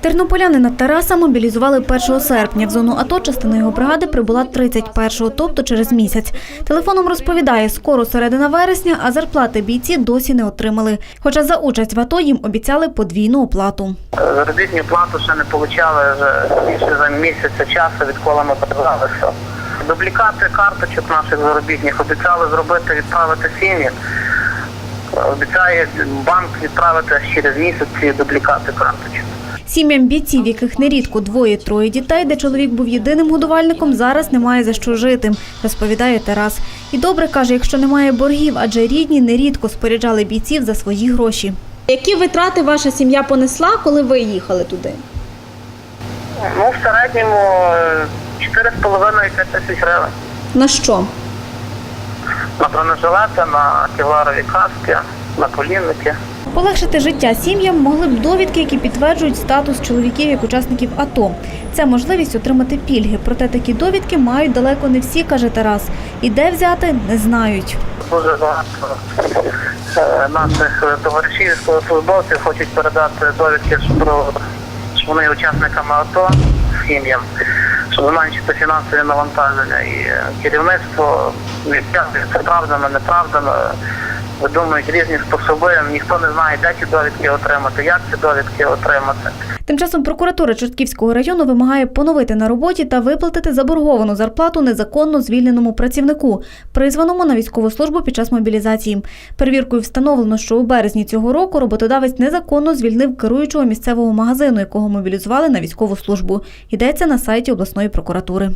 Тернополянина Тараса мобілізували 1 серпня. В зону АТО частина його бригади прибула 31-го, тобто через місяць. Телефоном розповідає, скоро середина вересня, а зарплати бійці досі не отримали. Хоча за участь в АТО їм обіцяли подвійну оплату. Заробітну плату ще не отримали більше за місяця часу, відколи ми подавалися. Дублікати карточок наших заробітних обіцяли зробити, відправити сім'ї. Обіцяє банк відправити через місяць ці дублікати карточок. Сім'ям бійців, яких нерідко двоє-троє дітей, де чоловік був єдиним годувальником, зараз немає за що жити, розповідає Тарас. І добре каже, якщо немає боргів, адже рідні нерідко споряджали бійців за свої гроші. Які витрати ваша сім'я понесла, коли ви їхали туди? Ну, в середньому е, 4,5-5 тисяч гривень. На що? На бронежилети, на кевларові каски, на колінники. Полегшити життя сім'ям могли б довідки, які підтверджують статус чоловіків як учасників АТО. Це можливість отримати пільги. Проте такі довідки мають далеко не всі, каже Тарас. І де взяти, не знають. Дуже багато е, наших товаришів військовослужбовців хочуть передати довідки про що вони учасниками АТО сім'ям, щоб зменшити фінансові навантаження. І е, керівництво це правдами, неправдами. Видумують різні способи. Ніхто не знає, де ці довідки отримати, як ці довідки отримати. Тим часом прокуратура Чортківського району вимагає поновити на роботі та виплатити заборговану зарплату незаконно звільненому працівнику, призваному на військову службу під час мобілізації. Перевіркою встановлено, що у березні цього року роботодавець незаконно звільнив керуючого місцевого магазину, якого мобілізували на військову службу. Йдеться на сайті обласної прокуратури.